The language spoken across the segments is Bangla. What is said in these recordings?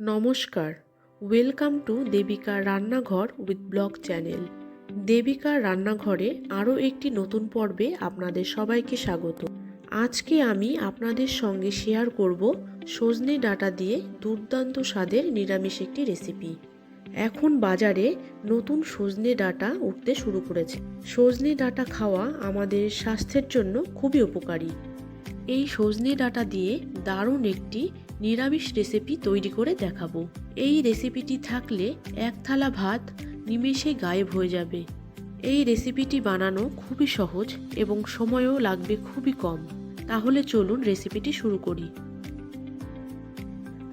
নমস্কার। ওয়েলকাম টু দেবিকা রান্নাঘর উইথ ব্লগ চ্যানেল। দেবিকা রান্নাঘরে আরও একটি নতুন পর্বে আপনাদের সবাইকে স্বাগত। আজকে আমি আপনাদের সঙ্গে শেয়ার করব সজনে ডাটা দিয়ে দুর্দান্ত স্বাদের নিরামিষ একটি রেসিপি। এখন বাজারে নতুন সজনে ডাটা উঠতে শুরু করেছে। সজনে ডাটা খাওয়া আমাদের স্বাস্থ্যের জন্য খুবই উপকারী। এই সজনে ডাটা দিয়ে দারুণ একটি নিরামিষ রেসিপি তৈরি করে দেখাবো। এই রেসিপিটি থাকলে এক থালা ভাত নিমেষে গায়েব হয়ে যাবে। এই রেসিপিটি বানানো খুবই সহজ এবং সময়ও লাগবে খুবই কম। তাহলে চলুন রেসিপিটি শুরু করি।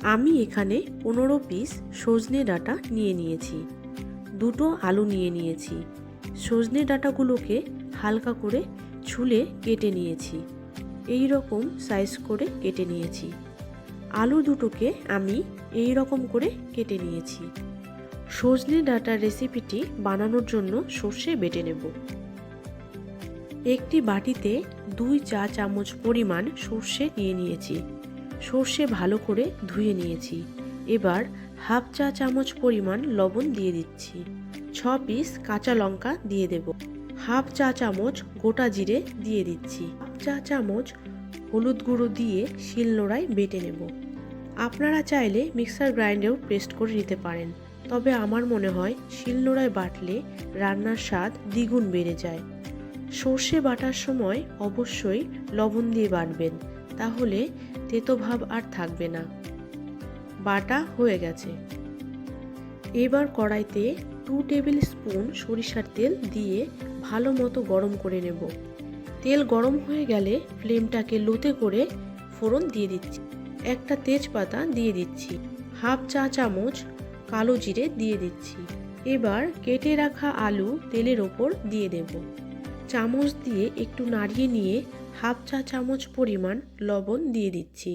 আমি এখানে পনেরো পিস সজনে ডাঁটা নিয়ে নিয়েছি। দুটো আলু নিয়ে নিয়েছি। সজনে ডাঁটাগুলোকে হালকা করে ছুলে কেটে নিয়েছি। এই রকম সাইজ করে কেটে নিয়েছি। আলু দুটোকে আমি এই রকম করে কেটে নিয়েছি। সজনে ডাঁটার রেসিপিটি বানানোর জন্য সর্ষে বেটে নেব। একটি বাটিতে দুই চা চামচ পরিমাণ সর্ষে নিয়ে নিয়েছি। সর্ষে ভালো করে ধুয়ে নিয়েছি। এবার হাফ চা চামচ পরিমাণ লবণ দিয়ে দিচ্ছি। ছ পিস কাঁচা লঙ্কা দিয়ে দেব। হাফ চা চামচ গোটা জিরে দিয়ে দিচ্ছি। হাফ চা চামচ হলুদ গুঁড়ো দিয়ে শিলনোড়ায় বেটে নেব। আপনারা চাইলে মিক্সার গ্রাইন্ডেও পেস্ট করে নিতে পারেন। তবে আমার মনে হয় শিলনোড়ায় বাটলে রান্নার স্বাদ দ্বিগুণ বেড়ে যায়। সর্ষে বাটার সময় অবশ্যই লবণ দিয়ে বাটবেন, তাহলে তেতো ভাব আর থাকবে না। বাটা হয়ে গেছে। এবার কড়াইতে টু টেবিল স্পুন সরিষার তেল দিয়ে ভালো মতো গরম করে নেব। তেল গরম হয়ে গেলে ফ্লেমটাকে লোতে করে ফোড়ন দিয়ে দিচ্ছি। একটা তেজপাতা দিয়ে দিচ্ছি। হাফ চা চামচ কালো জিরে দিয়ে দিচ্ছি। এবার কেটে রাখা আলু তেলের ওপর দিয়ে দেব। চামচ দিয়ে একটু নাড়িয়ে নিয়ে হাফ চা চামচ পরিমাণ লবণ দিয়ে দিচ্ছি।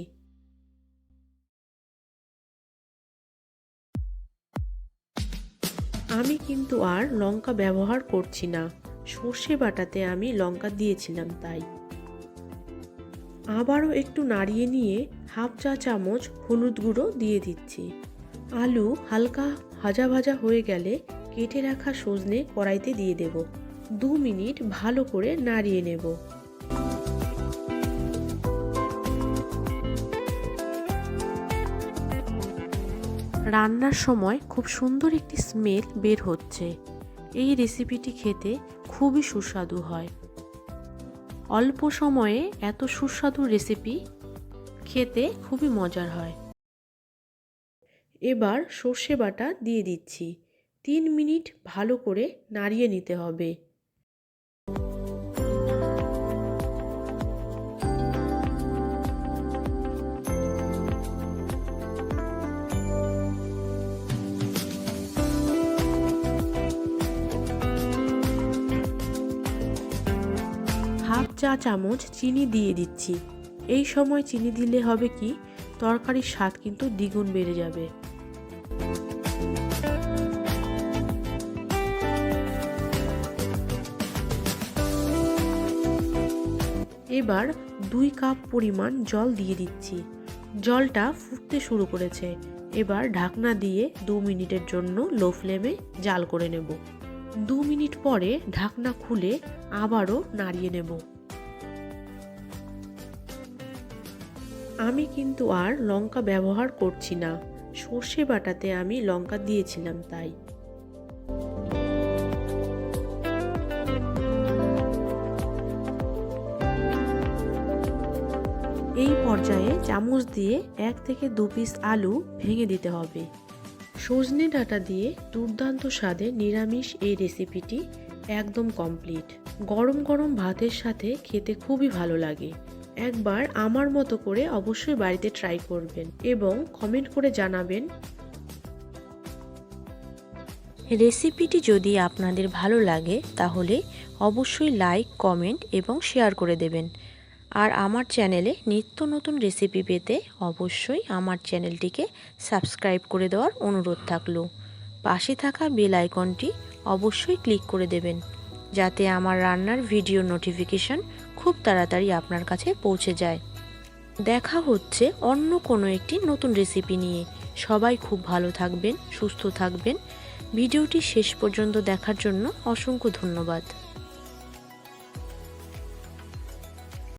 আমি কিন্তু আর লঙ্কা ব্যবহার করছি না। সর্ষে বাটাতে আমি লঙ্কা দিয়েছিলাম তাই। আবারও একটু নাড়িয়ে নিয়ে হাফ চা চামচ হলুদ গুঁড়ো দিয়ে দিচ্ছি। আলু হালকা ভাজা ভাজা হয়ে গেলে কেটে রাখা সজনে কড়াইতে দিয়ে দেব। দু মিনিট ভালো করে নাড়িয়ে নেব। রান্নার সময় খুব সুন্দর একটি স্মেল বের হচ্ছে। এই রেসিপিটি খেতে খুবই সুস্বাদু হয়। অল্প সময়ে এত সুস্বাদু রেসিপি খেতে খুবই মজার হয়। এবার সর্ষে বাটা দিয়ে দিচ্ছি। তিন মিনিট ভালো করে নাড়িয়ে নিতে হবে। চা চামচ চিনি দিয়ে দিচ্ছি। এই সময় চিনি দিলে হবে কি, তরকারির স্বাদ কিন্তু দ্বিগুণ বেড়ে যাবে। এবার দুই কাপ পরিমাণ জল দিয়ে দিচ্ছি। জলটা ফুটতে শুরু করেছে। এবার ঢাকনা দিয়ে দু মিনিটের জন্য লো ফ্লেমে জাল করে নেব। দু মিনিট পরে ঢাকনা খুলে আবারও নাড়িয়ে নেব। আমি কিন্তু আর লঙ্কা ব্যবহার করছি না। সর্ষে বাটাতে আমি লঙ্কা দিয়েছিলাম তাই। এই পর্যায়ে চামচ দিয়ে এক থেকে দু পিস আলু ভেঙে দিতে হবে। সজনে ডাঁটা দিয়ে দুর্দান্ত স্বাদে নিরামিষ এই রেসিপিটি একদম কমপ্লিট। গরম গরম ভাতের সাথে খেতে খুবই ভালো লাগে। একবার আমার মতো করে অবশ্যই বাড়িতে ট্রাই করবেন এবং কমেন্ট করে জানাবেন। রেসিপিটি যদি আপনাদের ভালো লাগে, তাহলে অবশ্যই লাইক কমেন্ট এবং শেয়ার করে দেবেন। আর আমার চ্যানেলে নিত্য নতুন রেসিপি পেতে অবশ্যই আমার চ্যানেলটিকে সাবস্ক্রাইব করে দেওয়ার অনুরোধ থাকল। পাশে থাকা বেল আইকনটি অবশ্যই ক্লিক করে দেবেন, যাতে আমার রান্নার ভিডিও নোটিফিকেশন খুব তাড়াতাড়ি আপনার কাছে পৌঁছে যায়। দেখা হচ্ছে অন্য কোনো একটি নতুন রেসিপি নিয়ে। সবাই খুব ভালো থাকবেন, সুস্থ থাকবেন। ভিডিওটি শেষ পর্যন্ত দেখার জন্য অসংখ্য ধন্যবাদ।